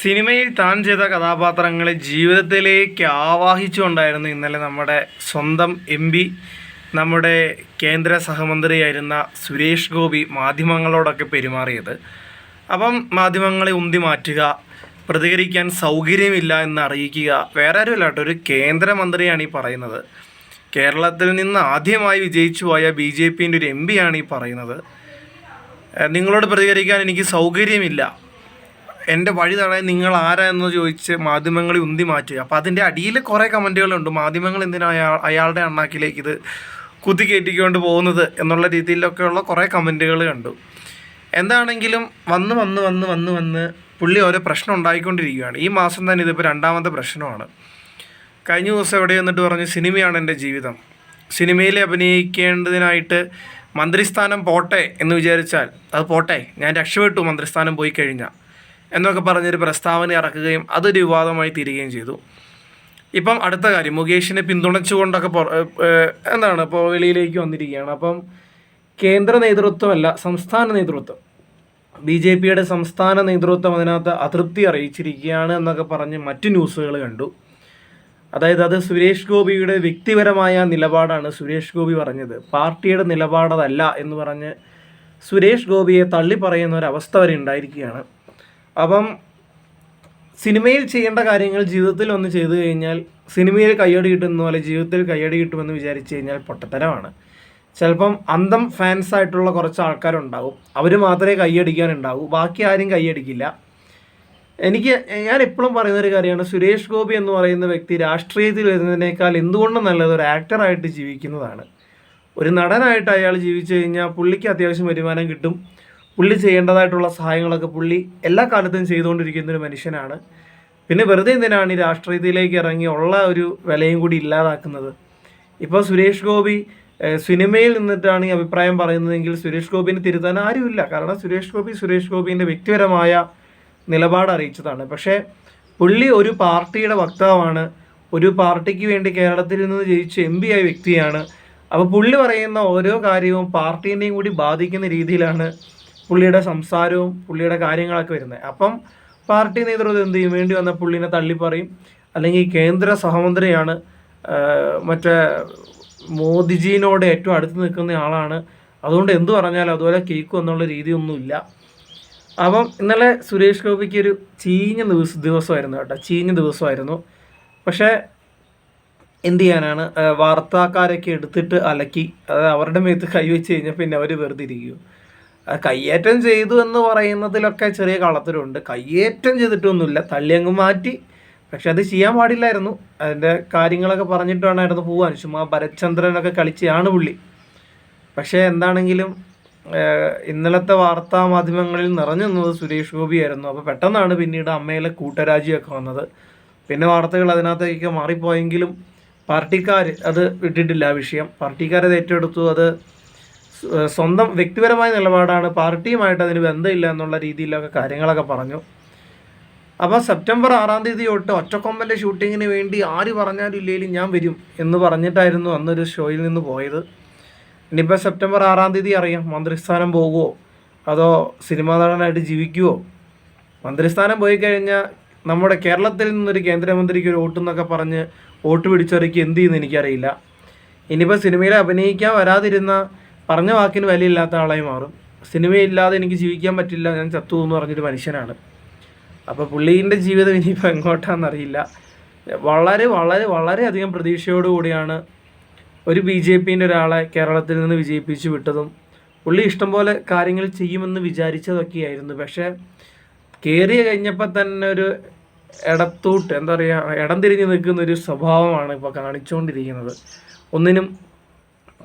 സിനിമയിൽ താൻ ചെയ്ത കഥാപാത്രങ്ങളെ ജീവിതത്തിലേക്ക് ആവാഹിച്ചുകൊണ്ടായിരുന്നു ഇന്നലെ നമ്മുടെ സ്വന്തം എം പി നമ്മുടെ കേന്ദ്ര സഹമന്ത്രിയായിരുന്ന സുരേഷ് ഗോപി മാധ്യമങ്ങളോടൊക്കെ പെരുമാറിയത്. അപ്പം മാധ്യമങ്ങളെ ഉന്തി മാറ്റുക പ്രതികരിക്കാൻ സൗകര്യമില്ല എന്ന് അറിയിക്കുക വേറെ ആരുമല്ല കേട്ടോ ഒരു കേന്ദ്രമന്ത്രിയാണ് ഈ പറയുന്നത്. കേരളത്തിൽ നിന്ന് ആദ്യമായി വിജയിച്ചു പോയ ബി ജെ പിന്റെ ഒരു എം പിയാണ് ഈ പറയുന്നത്. നിങ്ങളോട് പ്രതികരിക്കാൻ എനിക്ക് സൗകര്യമില്ല. എന്റെ വഴി തടയാൻ നിങ്ങൾ ആരാ എന്ന് ചോദിച്ച് മാധ്യമങ്ങളെ ഉന്തി മാറ്റുക അപ്പോൾ അതിന്റെ അടിയിൽ കുറേ കമന്റുകളുണ്ട് മാധ്യമങ്ങൾ എന്തിനാ അയാൾ അയാളുടെ അണ്ണാക്കിലേക്ക് ഇത് കുത്തിക്കയറ്റിക്കൊണ്ട് പോകുന്നത് എന്നുള്ള രീതിയിലൊക്കെയുള്ള കുറേ കമന്റുകൾ കണ്ടു. എന്താണെങ്കിലും വന്ന് വന്ന് വന്ന് വന്ന് വന്ന് പുള്ളി ഓരോ പ്രശ്നം ഉണ്ടായിക്കൊണ്ടിരിക്കുകയാണ്. ഈ മാസം തന്നെ ഇതിപ്പോൾ രണ്ടാമത്തെ പ്രശ്നമാണ്. കഴിഞ്ഞ ദിവസം എവിടെ എന്നിട്ട് പറഞ്ഞു സിനിമയാണ് എന്റെ ജീവിതം. സിനിമയിൽ അഭിനയിക്കേണ്ടതിനായിട്ട് മന്ത്രിസ്ഥാനം പോട്ടെ എന്ന് വിചാരിച്ചാൽ അത് പോട്ടെ ഞാൻ രക്ഷപ്പെട്ടു മന്ത്രിസ്ഥാനം പോയി കഴിഞ്ഞാൽ എന്നൊക്കെ പറഞ്ഞൊരു പ്രസ്താവന ഇറക്കുകയും അതൊരു വിവാദമായി തീരുകയും ചെയ്തു. ഇപ്പം അടുത്ത കാര്യം മുകേഷിനെ പിന്തുണച്ചുകൊണ്ടൊക്കെ എന്താണ് ഇപ്പോൾ വെളിയിലേക്ക് വന്നിരിക്കുകയാണ്. അപ്പം കേന്ദ്ര നേതൃത്വമല്ല സംസ്ഥാന നേതൃത്വം. ബി ജെ പിയുടെ സംസ്ഥാന നേതൃത്വം അതിനകത്ത് അതൃപ്തി അറിയിച്ചിരിക്കുകയാണ് എന്നൊക്കെ പറഞ്ഞ് മറ്റു ന്യൂസുകൾ കണ്ടു. അതായത് അത് സുരേഷ് ഗോപിയുടെ വ്യക്തിപരമായ നിലപാടാണ് സുരേഷ് ഗോപി പറഞ്ഞത്. പാർട്ടിയുടെ നിലപാടതല്ല എന്ന് പറഞ്ഞ് സുരേഷ് ഗോപിയെ തള്ളി പറയുന്ന ഒരു അവസ്ഥ വരെ ഉണ്ടായിരിക്കുകയാണ്. അപ്പം സിനിമയിൽ ചെയ്യേണ്ട കാര്യങ്ങൾ ജീവിതത്തിൽ ഒന്ന് ചെയ്തു കഴിഞ്ഞാൽ സിനിമയിൽ കയ്യടി കിട്ടുന്ന പോലെ ജീവിതത്തിൽ കയ്യടി കിട്ടുമെന്ന് വിചാരിച്ചു കഴിഞ്ഞാൽ പൊട്ടത്തരമാണ്. ചിലപ്പം അന്തം ഫാൻസ് ആയിട്ടുള്ള കുറച്ച് ആൾക്കാരുണ്ടാവും. അവർ മാത്രമേ കൈയടിക്കാനുണ്ടാവൂ ബാക്കി ആരും കയ്യടിക്കില്ല. എനിക്ക് ഞാൻ എപ്പോഴും പറയുന്ന ഒരു കാര്യമാണ് സുരേഷ് ഗോപി എന്ന് പറയുന്ന വ്യക്തി രാഷ്ട്രീയത്തിൽ വരുന്നതിനേക്കാൾ എന്തുകൊണ്ടും നല്ലത് ഒരു ആക്ടറായിട്ട് ജീവിക്കുന്നതാണ്. ഒരു നടനായിട്ട് അയാൾ ജീവിച്ചു കഴിഞ്ഞാൽ പുള്ളിക്ക് അത്യാവശ്യം വരുമാനം കിട്ടും. പുള്ളി ചെയ്യേണ്ടതായിട്ടുള്ള സഹായങ്ങളൊക്കെ പുള്ളി എല്ലാ കാലത്തും ചെയ്തുകൊണ്ടിരിക്കുന്ന ഒരു മനുഷ്യനാണ്. പിന്നെ വെറുതെ എന്തിനാണ് ഈ രാഷ്ട്രീയത്തിലേക്ക് ഇറങ്ങി ഉള്ള ഒരു വിലയും കൂടി ഇല്ലാതാക്കുന്നത്? ഇപ്പോൾ സുരേഷ് ഗോപി സിനിമയിൽ നിന്നിട്ടാണ് ഈ അഭിപ്രായം പറയുന്നതെങ്കിൽ സുരേഷ് ഗോപിനെ തിരുത്താൻ ആരുമില്ല. കാരണം സുരേഷ് ഗോപി സുരേഷ് ഗോപിന്റെ വ്യക്തിപരമായ നിലപാട് അറിയിച്ചതാണ്. പക്ഷേ പുള്ളി ഒരു പാർട്ടിയുടെ വക്താവാണ്. ഒരു പാർട്ടിക്ക് വേണ്ടി കേരളത്തിൽ നിന്ന് ജയിച്ച എം പി ആയ വ്യക്തിയാണ്. അപ്പോൾ പുള്ളി പറയുന്ന ഓരോ കാര്യവും പാർട്ടീനെയും കൂടി ബാധിക്കുന്ന രീതിയിലാണ് പുള്ളിയുടെ സംസാരവും പുള്ളിയുടെ കാര്യങ്ങളൊക്കെ വരുന്നത്. അപ്പം പാർട്ടി നേതൃത്വം എന്ത് ചെയ്യും? വേണ്ടി വന്ന പുള്ളിനെ തള്ളിപ്പറയും. അല്ലെങ്കിൽ കേന്ദ്ര സഹമന്ത്രിയാണ് മറ്റേ മോദിജീനോട് ഏറ്റവും അടുത്ത് നിൽക്കുന്ന ആളാണ്. അതുകൊണ്ട് എന്തു പറഞ്ഞാലും അതുപോലെ കേൾക്കും എന്നുള്ള രീതിയൊന്നുമില്ല. അപ്പം ഇന്നലെ സുരേഷ് ഗോപിക്ക് ഒരു ചീഞ്ഞ ദിവസ ദിവസമായിരുന്നു കേട്ടോ. ചീഞ്ഞ ദിവസമായിരുന്നു. പക്ഷേ എന്ത് ചെയ്യാനാണ്? വാർത്താക്കാരൊക്കെ എടുത്തിട്ട് അലക്കി. അത് അവരുടെ മേത്ത് കൈവച്ച് കഴിഞ്ഞാൽ പിന്നെ അവർ വെറുതെ ഇരിക്കും. കയ്യേറ്റം ചെയ്തു എന്ന് പറയുന്നതിലൊക്കെ ചെറിയ കളത്തിലുണ്ട് കയ്യേറ്റം ചെയ്തിട്ടൊന്നുമില്ല. തള്ളി അങ്ങ് മാറ്റി. പക്ഷെ അത് ചെയ്യാൻ പാടില്ലായിരുന്നു. അതിന്റെ കാര്യങ്ങളൊക്കെ പറഞ്ഞിട്ട് വേണമായിരുന്നു പോകാൻ ചുമ്മാ ഭരത്ചന്ദ്രനൊക്കെ കളിച്ചാണ് പുള്ളി. പക്ഷേ എന്താണെങ്കിലും ഇന്നലത്തെ വാർത്താ മാധ്യമങ്ങളിൽ നിറഞ്ഞു നിന്നത് സുരേഷ് ഗോപിയായിരുന്നു അപ്പോൾ പെട്ടെന്നാണ് പിന്നീട് അമ്മയിലെ കൂട്ടരാജിയൊക്കെ വന്നത്. പിന്നെ വാർത്തകൾ അതിനകത്തേക്ക് മാറിപ്പോയെങ്കിലും പാർട്ടിക്കാർ അത് വിട്ടിട്ടില്ല ആ വിഷയം. പാർട്ടിക്കാരത് ഏറ്റെടുത്തു. അത് സ്വന്തം വ്യക്തിപരമായ നിലപാടാണ്. പാർട്ടിയുമായിട്ട് അതിന് ബന്ധമില്ല എന്നുള്ള രീതിയിലൊക്കെ കാര്യങ്ങളൊക്കെ പറഞ്ഞു. അപ്പോൾ സെപ്റ്റംബർ ആറാം തീയതി തൊട്ട് ഒറ്റക്കൊമ്പന്റെ ഷൂട്ടിങ്ങിന് വേണ്ടി ആര് പറഞ്ഞാലും ഇല്ലെങ്കിലും ഞാൻ വരും എന്ന് പറഞ്ഞിട്ടായിരുന്നു അന്നൊരു ഷോയിൽ നിന്ന് പോയത്. ഇനിയിപ്പോൾ സെപ്റ്റംബർ ആറാം തീയതി അറിയാം. മന്ത്രിസ്ഥാനം പോകുമോ അതോ സിനിമാ നടനായിട്ട് ജീവിക്കുമോ മന്ത്രിസ്ഥാനം പോയി കഴിഞ്ഞാൽ നമ്മുടെ കേരളത്തിൽ നിന്നൊരു കേന്ദ്രമന്ത്രിക്ക് ഒരു വോട്ട് എന്നൊക്കെ പറഞ്ഞ് വോട്ട് പിടിച്ചവർക്ക് എന്ത് ചെയ്യുന്നു എനിക്കറിയില്ല. ഇനിയിപ്പോൾ സിനിമയിൽ അഭിനയിക്കാൻ വരാതിരുന്ന പറഞ്ഞ വാക്കിന് വിലയില്ലാത്ത ആളായി മാറും. സിനിമയില്ലാതെ എനിക്ക് ജീവിക്കാൻ പറ്റില്ല ഞാൻ ചത്തു എന്ന് പറഞ്ഞൊരു മനുഷ്യനാണ്. അപ്പോൾ പുള്ളീന്റെ ജീവിതം ഇനിയിപ്പോൾ എങ്ങോട്ടാണെന്നറിയില്ല വളരെ വളരെ വളരെയധികം പ്രതീക്ഷയോടു കൂടിയാണ് ഒരു ബി ജെ പിന്റെ ഒരാളെ കേരളത്തിൽ നിന്ന് വിജയിപ്പിച്ചു വിട്ടതും. പുള്ളി ഇഷ്ടംപോലെ കാര്യങ്ങൾ ചെയ്യുമെന്ന് വിചാരിച്ചതൊക്കെയായിരുന്നു. പക്ഷേ കയറി കഴിഞ്ഞപ്പോൾ തന്നെ ഒരു ഇടത്തൂട്ട് എന്താ പറയുക ഇടം തിരിഞ്ഞ് നിൽക്കുന്ന ഒരു സ്വഭാവമാണ് ഇപ്പോൾ കാണിച്ചുകൊണ്ടിരിക്കുന്നത്. ഒന്നിനും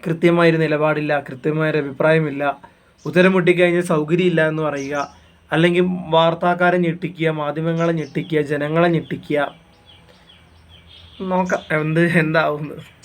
കൃത്യമായൊരു നിലപാടില്ല കൃത്യമായൊരു അഭിപ്രായമില്ല. ഉത്തരം മുട്ടിക്കഴിഞ്ഞാൽ സൗകര്യമില്ല എന്ന് പറയുക. അല്ലെങ്കിൽ വാർത്താക്കാരെ ഞെട്ടിക്കുക മാധ്യമങ്ങളെ ഞെട്ടിക്കുക ജനങ്ങളെ ഞെട്ടിക്കുക. നോക്കാം എന്ത് എന്താവുന്നത്